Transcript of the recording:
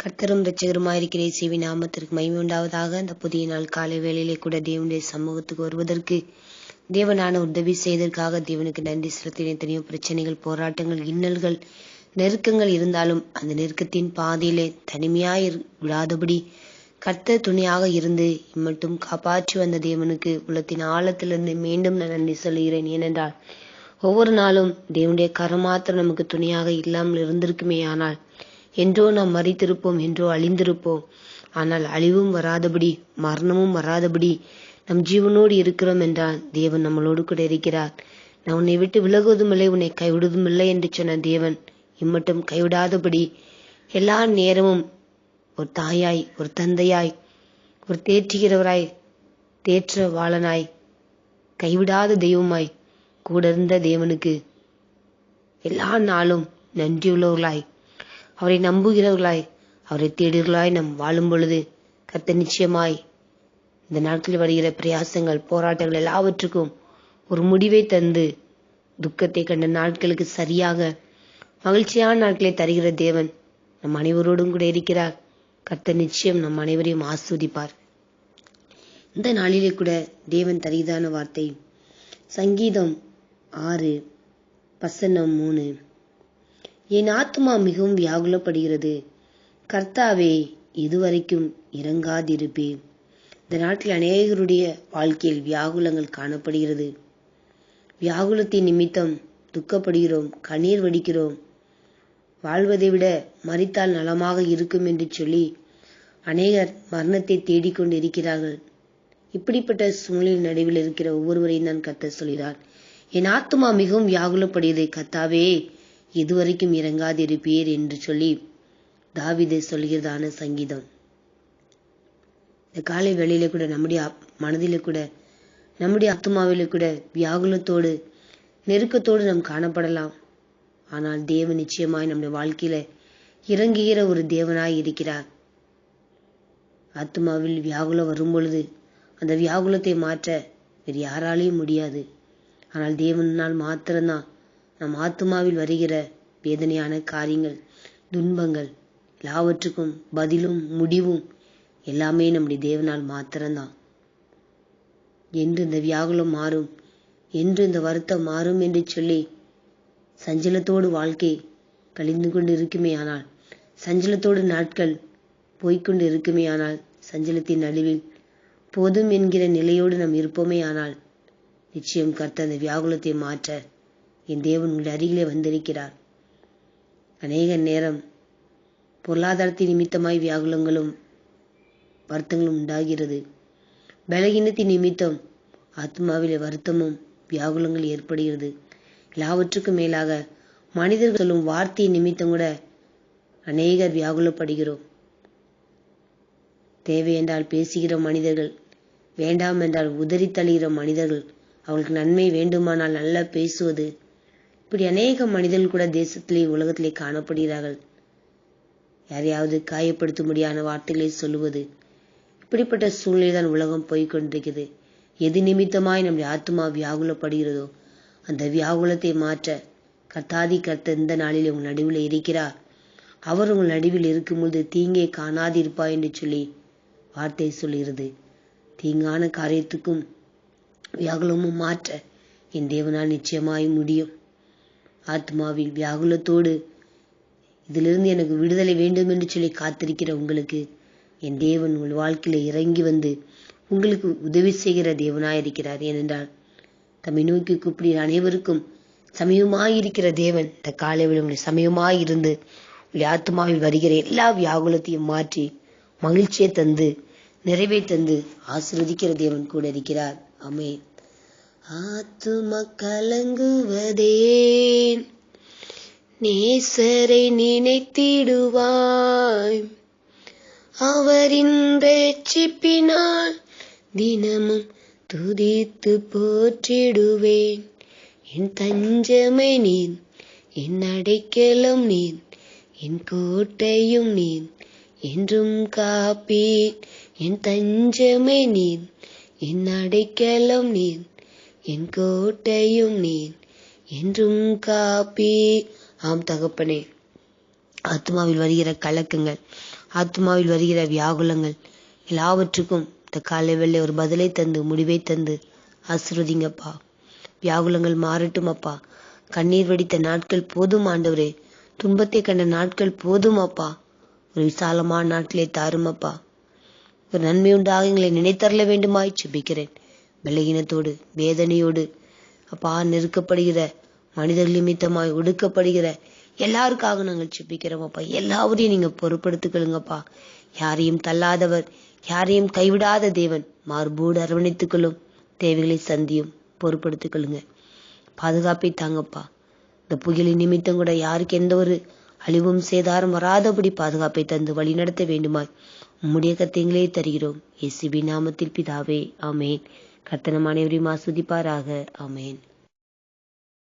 கர்த்தரும் ரட்சகருமாயிருக்கிற இசைவி நாமத்திற்கு மகிமை உண்டாவதாக. அந்த புதிய நாள் காலை வேளையிலே கூட தேவனுடைய சமூகத்துக்கு வருவதற்கு தேவனான உதவி செய்ததற்காக தேவனுக்கு நன்றி செலுத்தின எத்தனையோ பிரச்சனைகள் போராட்டங்கள் இன்னல்கள் நெருக்கங்கள் இருந்தாலும் அந்த நெருக்கத்தின் பாதையிலே தனிமையாய் விடாதபடி கர்த்தர் துணையாக இருந்து இம்மட்டும் காப்பாற்றி வந்த தேவனுக்கு உள்ளத்தின் ஆழத்திலிருந்து மீண்டும் நான் நன்றி சொல்கிறேன் ஏனென்றால் ஒவ்வொரு நாளும் தேவனுடைய கரம் மாத்திரம் நமக்கு துணையாக இல்லாமல் இருந்திருக்குமே ஆனால் என்றோ நாம் மறித்திருப்போம் என்றோ அழிந்திருப்போம். ஆனால் அழிவும் வராதபடி மரணமும் வராதபடி நம் ஜீவனோடு இருக்கிறோம் என்றால் தேவன் நம்மளோடு கூட இருக்கிறார். நான் உன்னை விட்டு விலகுவதும் இல்லை உன்னை கைவிடுவதும் இல்லை என்று சொன்ன தேவன் இம்மட்டும் கைவிடாதபடி எல்லா நேரமும் ஒரு தாயாய் ஒரு தந்தையாய் ஒரு தேற்றுகிறவராய் தேற்ற வாழனாய் கைவிடாத தெய்வமாய் கூட இருந்த தேவனுக்கு எல்லா நாளும் நன்றியுள்ளவர்களாய் அவரை நம்புகிறவர்களாய் அவரை தேடுகிறாய் நம் வாழும் பொழுது கத்த நிச்சயமாய் இந்த நாட்களில் வருகிற பிரயாசங்கள் போராட்டங்கள் எல்லாவற்றுக்கும் ஒரு முடிவை தந்து துக்கத்தை கண்ட நாட்களுக்கு சரியாக மகிழ்ச்சியான நாட்களை தருகிற தேவன் நம் அனைவரோடும் கூட இருக்கிறார். கத்த நிச்சயம் நம் அனைவரையும் ஆஸ்வதிப்பார். இந்த நாளிலே கூட தேவன் தருகிறதான வார்த்தை சங்கீதம் ஆறு வசனம் மூணு. என் ஆத்மா மிகவும் வியாகுலப்படுகிறது. கர்த்தாவே இதுவரைக்கும் இறங்காதிருப்பேன் இந்த நாட்டில் அநேகருடைய வாழ்க்கையில் வியாகுலங்கள் காணப்படுகிறது. வியாகுலத்தின் நிமித்தம் துக்கப்படுகிறோம் கண்ணீர் வடிக்கிறோம். வாழ்வதை விட மறித்தால் நலமாக இருக்கும் என்று சொல்லி அநேகர் மரணத்தை தேடிக்கொண்டு இருக்கிறார்கள் இப்படிப்பட்ட சூழ்நிலை நடுவில் இருக்கிற ஒவ்வொருவரையும் தான் கத்த சொல்கிறார். என் ஆத்துமா மிகவும் வியாகுலப்படுகிறது. கத்தாவே இதுவரைக்கும் இறங்காதிருப்பீர் என்று சொல்லி தாவிதை சொல்கிறதான சங்கீதம். இந்த காலை வேளையில கூட நம்முடைய மனதில கூட நம்முடைய ஆத்மாவிலே கூட வியாகுலத்தோடு நெருக்கத்தோடு நாம் காணப்படலாம். ஆனால் தேவன் நிச்சயமாய் நம்முடைய வாழ்க்கையில இறங்குகிற ஒரு தேவனாய் இருக்கிறார். ஆத்மாவில் வியாகுலம் வரும் பொழுது அந்த வியாகுலத்தை மாற்ற வேறு யாராலையும் முடியாது. ஆனால் தேவனால் மாத்திரம்தான் நம் ஆத்மாவில் வருகிற வேதனையான காரியங்கள் துன்பங்கள் எல்லாவற்றுக்கும் பதிலும் முடிவும் எல்லாமே நம்முடைய தேவனால் மாத்திரம்தான். என்று இந்த வியாகுலம் மாறும் என்று இந்த வருத்தம் மாறும் என்று சொல்லி சஞ்சலத்தோடு வாழ்க்கை கழிந்து கொண்டு இருக்குமே ஆனால் சஞ்சலத்தோடு நாட்கள் போய்கொண்டு இருக்குமே ஆனால் சஞ்சலத்தின் நடுவில் போதும் என்கிற நிலையோடு நாம் இருப்போமே ஆனால் நிச்சயம் கர்த்த அந்த வியாகுலத்தை மாற்ற என் தேவன் உங்கள் அருகிலே வந்திருக்கிறார். அநேக நேரம் பொருளாதாரத்தின் நிமித்தமாய் வியாகுலங்களும் வருத்தங்களும் உண்டாகிறது. பலகீனத்தின் நிமித்தம் ஆத்மாவிலே வருத்தமும் வியாகுலங்கள் ஏற்படுகிறது. எல்லாவற்றுக்கும் மேலாக மனிதர்கள் சொல்லும் வார்த்தையின் நிமித்தம் கூட அநேகர் வியாகுலப்படுகிறோம். தேவை என்றால் பேசுகிற மனிதர்கள் வேண்டாம் என்றால் உதறி தள்ளுகிற மனிதர்கள் அவர்களுக்கு நன்மை வேண்டுமானால் நல்லா பேசுவது இப்படி அநேக மனிதர்கள் கூட தேசத்திலே உலகத்திலே காணப்படுகிறார்கள். யாரையாவது காயப்படுத்தும்படியான வார்த்தைகளை சொல்லுவது இப்படிப்பட்ட சூழ்நிலை தான் உலகம் போய்கொண்டிருக்கிறது எது நிமித்தமாய் நம்முடைய ஆத்மா வியாகுலப்படுகிறதோ அந்த வியாகுலத்தை மாற்ற கர்த்தாதி கர்த்த இந்த நாளில் உங்கள் நடுவில் இருக்கிறார். அவர் உங்கள் நடுவில் இருக்கும்போது தீங்கே காணாதிருப்பா என்று சொல்லி வார்த்தை சொல்கிறது. தீங்கான காரியத்துக்கும் வியாகுலமும் மாற்ற என் தேவனால் நிச்சயமாய் முடியும். ஆத்மாவில் வியாகுலத்தோடு இதிலிருந்து எனக்கு விடுதலை வேண்டும் என்று சொல்லி காத்திருக்கிற உங்களுக்கு என் தேவன் உங்கள் வாழ்க்கையில இறங்கி வந்து உங்களுக்கு உதவி செய்கிற தேவனாயிருக்கிறார். ஏனென்றால் தம்மை நோக்கி கூப்பிடுகிற அனைவருக்கும் சமயமாயிருக்கிற தேவன் இந்த காலை உங்களுடைய சமயமாயிருந்து உங்களுடைய ஆத்மாவில் வருகிற எல்லா வியாகுலத்தையும் மாற்றி மகிழ்ச்சியை தந்து நிறைவை தந்து ஆசிர்வதிக்கிற தேவன் கூட இருக்கிறார். அமே ஆத்தும கலங்குவதேன். நேசரை நினைத்திடுவாய். அவரின் ரட்சிப்பினால் தினமும் துதித்து போற்றிடுவேன். என் தஞ்சமை நீர் என் அடைக்கலம் நீர் என் கோட்டையும் நீர் என்றும் காப்பீர் என் தஞ்சமை நீர் என் அடைக்கலம் நீர் என் கோட்டையும் நீர் என்றும் காப்பி. ஆம் தகப்பனே. ஆத்மாவில் வருகிற கலக்கங்கள் ஆத்மாவில் வருகிற வியாகுலங்கள் எல்லாவற்றுக்கும் இந்த காலை வெள்ளை ஒரு பதிலை தந்து முடிவை தந்து ஆசிர்வதிங்கப்பா. வியாகுலங்கள் மாறட்டும் அப்பா. கண்ணீர் வடித்த நாட்கள் போதும் ஆண்டவரே. துன்பத்தை கண்ட நாட்கள் போதும் அப்பா. ஒரு விசாலமான நாட்களை தாருமப்பா ஒரு நன்மை உண்டாக எங்களை நினைத்தரல வேண்டுமாய் செபிக்கிறேன் பலகீனத்தோடு வேதனையோடு அப்பா நெருக்கப்படுகிற மனிதர்கள் நிமித்தமாய் ஒடுக்கப்படுகிற எல்லாருக்காக நாங்கள் சிப்பிக்கிறோம் அப்பா. எல்லாவரையும் நீங்க பொறுப்படுத்திக்கொள்ளுங்கப்பா யாரையும் தள்ளாதவர் யாரையும் கைவிடாத தேவன் மார்போடு அரவணைத்துக்கொள்ளும் தேவைகளை சந்தியும் பொறுப்படுத்திக்கொள்ளுங்க பாதுகாப்பை தாங்கப்பா. இந்த புயலின் நிமித்தம் கூட யாருக்கு எந்த ஒரு அழிவும் சேதாரம் வராதபடி பாதுகாப்பை தந்து வழி நடத்த வேண்டுமாய் உம்முடைய கத்தைங்களே தருகிறோம். இயேசுவின் நாமத்தில் பிதாவே ஆமேன். கர்த்தனம் அனைவரையும் ஆஸ்வதிப்பாராக. ஆமேன்.